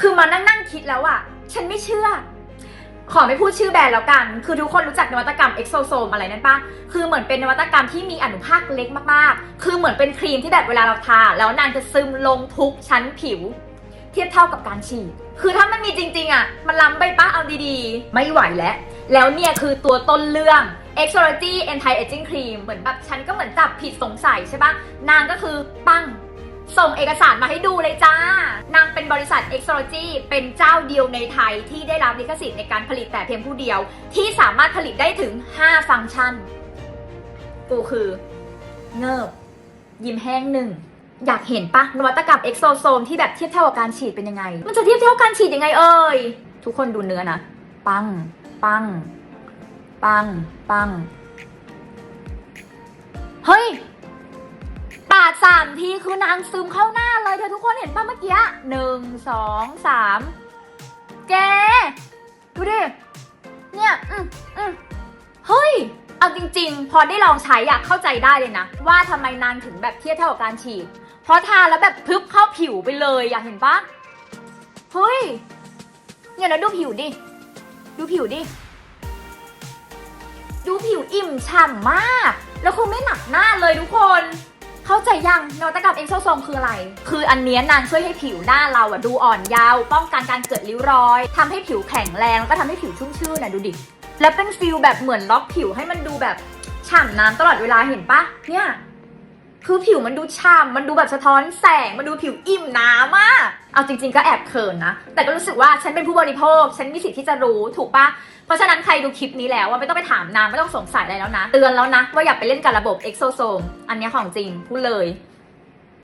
คือมานั่งนั่งคิดแล้วอะฉันไม่เชื่อ ขอไม่พูดชื่อแบรนด์แล้วกัน คือทุกคนรู้จักนวัตกรรมเอ็กโซโซมอะไรนั่นปะคือเหมือนเป็นนวัตกรรมที่มีอนุภาคเล็กมากๆ คือเหมือนเป็นครีมที่แบบเวลาเราทา แล้วนางจะซึมลงทุกชั้นผิว เทียบเท่ากับการฉีด คือถ้ามันมีจริง ๆอะมันล้ำไปปะเอาดีๆ ไม่ไหวแล้ว แล้วเนี่ยคือตัวต้นเรื่อง e x o l o g y Anti Aging Cream เหมือนแบบฉันก็เหมือนจับผิดสงสัยใช่ปะนางก็คือปังส่งเอกสารมาให้ดูเลยจ้า นาง ริษัท e x o l o g y เป็นเจ้าเดียวในไทยที่ได้รับลิขสิทธิ์ในการผลิตแต่เพียงผู้เดียว ที่สามารถผลิตได้ถึง 5 ฟังก์ชัน กูคือ เงิบ ยิ้มแห้งหนึ่งอยากเห็นปะนวัตกรรมเอ็กโซโซมที่แบบเทียบเท่ากับการฉีดเป็นยังไง มันจะเทียบเท่าการฉีดยังไงเอ่ย ทุกคนดูเนื้อนะ ปัง ปัง ปัง ปัง เฮ้ย สามทีคือนางซึมเข้าหน้าเลยเธอทุกคนเห็นป่ะเมื่อกี้หนึ่งสองสามแกดูดิ เนี่ย อืมอืมเฮ้ย เอาจริง ๆ พอได้ลองใช้อะเข้าใจได้เลยนะ ว่าทำไมนางถึงแบบเทียบเท่ากับการฉีด เพราะทาแล้วแบบพึบเข้าผิวไปเลยอยากเห็นปะเฮ้ย เนี่ยแล้วดูผิวดิ ดูผิวดิ ดูผิวอิ่มฉ่ำมาก แล้วคือไม่หนักหน้าเลยทุกคน เข้าใจยังนวัตกรรมเอ็กโซโซมคืออะไร คืออันเนี้ยนางช่วยให้ผิวหน้าเราอะดูอ่อนเยาว์ป้องกันการเกิดริ้วรอยทำให้ผิวแข็งแรงแล้วก็ทำให้ผิวชุ่มชื่นนะดูดิ แล้วเป็นฟิลแบบเหมือนล็อกผิวให้มันดูแบบฉ่ำน้ำตลอดเวลาเห็นปะเนี่ย คือผิวมันดูฉ่ำมันดูแบบสะท้อนแสง มันดูผิวอิ่มน้ำอะเอาจริง ๆ ก็แอบเขินนะ แต่ก็รู้สึกว่าฉันเป็นผู้บริโภค ฉันมีสิทธิ์ที่จะรู้ถูกปะเพราะฉะนั้นใครดูคลิปนี้แล้วว่าไม่ต้องไปถามนางไม่ต้องสงสัยอะไรแล้วนะ เตือนแล้วนะว่าอย่าไปเล่นกับระบบเอ็กโซโซมอันนี้ของจริงพูดเลย